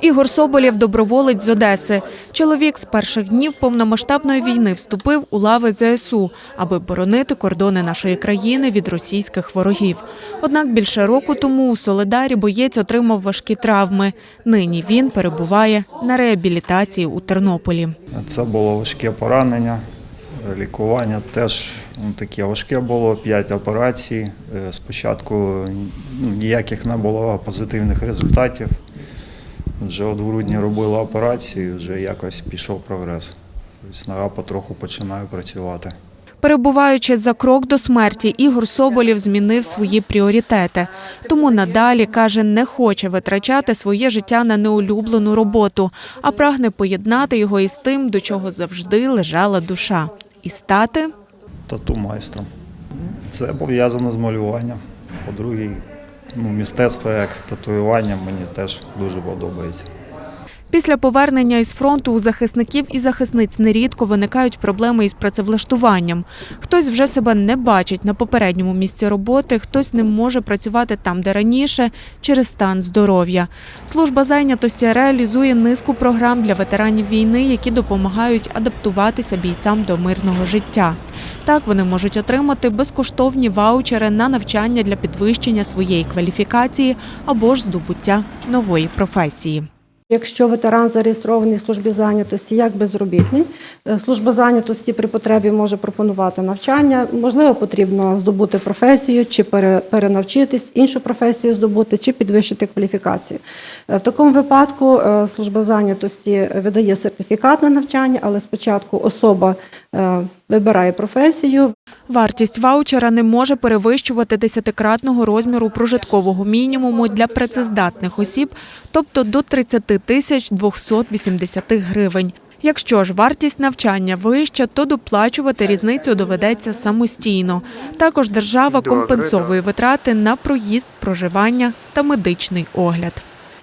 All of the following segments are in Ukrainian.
Ігор Соболєв – доброволець з Одеси. Чоловік з перших днів повномасштабної війни вступив у лави ЗСУ, аби боронити кордони нашої країни від російських ворогів. Однак більше року тому у Соледарі боєць отримав важкі травми. Нині він перебуває на реабілітації у Тернополі. Це було важке поранення. Лікування теж ну, таке важке було, 5 операцій. Е, Спочатку ну, ніяких не було позитивних результатів. Вже от в грудні робили операцію, вже якось пішов прогрес. Тобто нога потроху починає працювати. Перебуваючи за крок до смерті, Ігор Соболєв змінив свої пріоритети. Тому надалі, каже, не хоче витрачати своє життя на неулюблену роботу, а прагне поєднати його із тим, до чого завжди лежала душа. І стати Тату майстром. Це пов'язано з малюванням. По-друге, ну, мистецтво як татуювання мені теж дуже подобається. Після повернення із фронту у захисників і захисниць нерідко виникають проблеми із працевлаштуванням. Хтось вже себе не бачить на попередньому місці роботи, хтось не може працювати там, де раніше, через стан здоров'я. Служба зайнятості реалізує низку програм для ветеранів війни, які допомагають адаптуватися бійцям до мирного життя. Так вони можуть отримати безкоштовні ваучери на навчання для підвищення своєї кваліфікації або ж здобуття нової професії. Якщо ветеран зареєстрований в службі зайнятості як безробітний, е, служба зайнятості при потребі може пропонувати навчання. Можливо, потрібно здобути професію, чи перенавчитись, іншу професію здобути, чи підвищити кваліфікацію. Е, В такому випадку е, служба зайнятості видає сертифікат на навчання, але спочатку особа вибирає професію, Вартість ваучера не може перевищувати десятикратного розміру прожиткового мінімуму для працездатних осіб, тобто до 30 тисяч 280 гривень. Якщо ж вартість навчання вища, то доплачувати різницю доведеться самостійно. Також держава компенсовує витрати на проїзд, проживання та медичний огляд.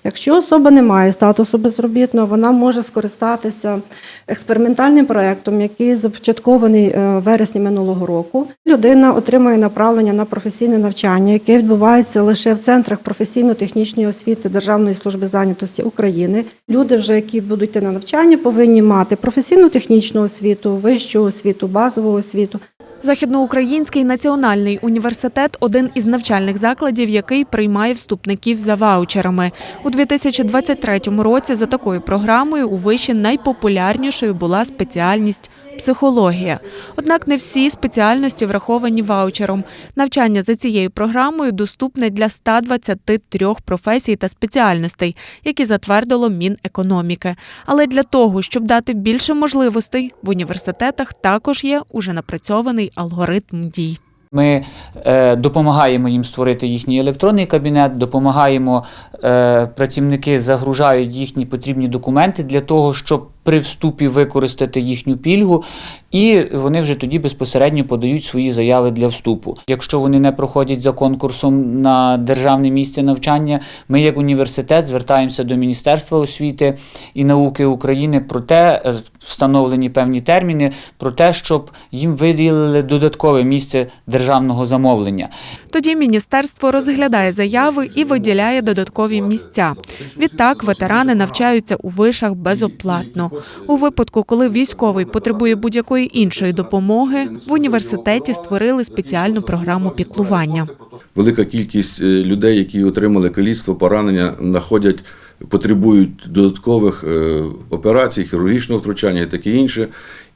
Якщо особа не має статусу безробітного, вона може скористатися експериментальним проєктом, який започаткований е, в вересні минулого року. Людина отримує направлення на професійне навчання, яке відбувається лише в центрах професійно-технічної освіти Державної служби зайнятості України. Люди, вже які будуть на навчання, повинні мати професійну-технічну освіту, вищу освіту, базову освіту. Західноукраїнський національний університет один із навчальних закладів, який приймає вступників за ваучерами. У 2023 році за такою програмою у виші найпопулярнішою була спеціальність психологія. Однак не всі спеціальності враховані ваучером. Навчання за цією програмою доступне для 123 професій та спеціальностей, які затвердило Мінекономіки. Але для того, щоб дати більше можливостей, в університетах також є уже напрацьований алгоритм дій. Ми е, допомагаємо їм створити їхній електронний кабінет, допомагаємо, е, працівники загружають їхні потрібні документи для того, щоб при вступі використати їхню пільгу, і вони вже тоді безпосередньо подають свої заяви для вступу. Якщо вони не проходять за конкурсом на державне місце навчання, ми як університет звертаємося до Міністерства освіти і науки України про те, е, встановлені певні терміни, про те, щоб їм виділили додаткове місце державного замовлення. Тоді міністерство розглядає заяви і виділяє додаткові місця. Відтак ветерани навчаються у вишах безоплатно. У випадку, коли військовий потребує будь-якої іншої допомоги, в університеті створили спеціальну програму піклування. велика кількість е, людей, які отримали каліцтво, поранення, знаходять, потребують додаткових е, операцій, хірургічного втручання і таке інше.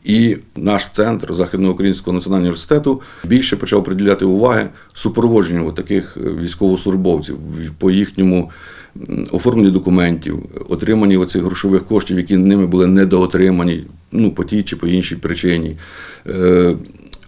І наш центр Західноукраїнського національного університету більше почав приділяти уваги супроводженню таких е, військовослужбовців по їхньому м, оформленню документів, отримання оцих грошових коштів, які ними були недоотримані, ну по тій чи по іншій причині, е,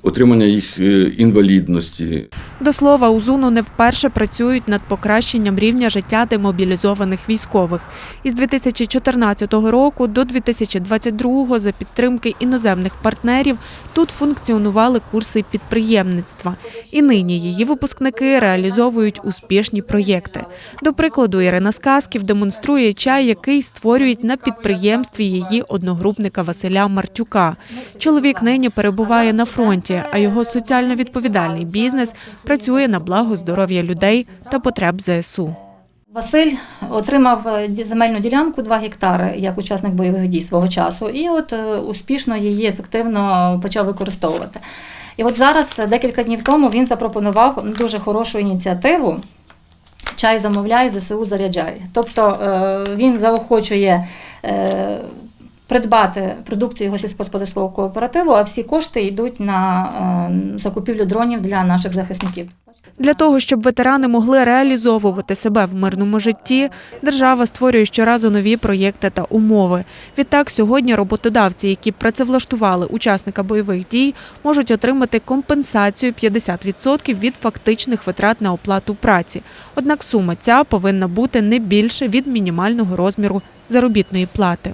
отримання їх е, інвалідності, До слова, у ЗУНу не вперше працюють над покращенням рівня життя демобілізованих військових. Із 2014 року до 2022 за підтримки іноземних партнерів тут функціонували курси підприємництва. І нині її випускники реалізовують успішні проєкти. До прикладу, Ірина Сказків демонструє чай, який створюють на підприємстві її одногрупника Василя Мартюка. Чоловік нині перебуває на фронті, а його соціально відповідальний бізнес працює на благо здоров'я людей та потреб ЗСУ. Василь отримав е, земельну ділянку 2 гектари як учасник бойових дій свого часу, і от е, успішно її ефективно почав використовувати. І от зараз, е, декілька днів тому, він запропонував дуже хорошу ініціативу. Чай замовляй, ЗСУ заряджай. Тобто він заохочує придбати продукцію його сільськогосподарського кооперативу, а всі кошти йдуть на е, закупівлю дронів для наших захисників. Для того, щоб ветерани могли реалізовувати себе в мирному житті, держава створює щоразу нові проєкти та умови. Відтак, сьогодні роботодавці, які працевлаштували учасника бойових дій, можуть отримати компенсацію 50% від фактичних витрат на оплату праці. Однак сума ця повинна бути не більше від мінімального розміру заробітної плати.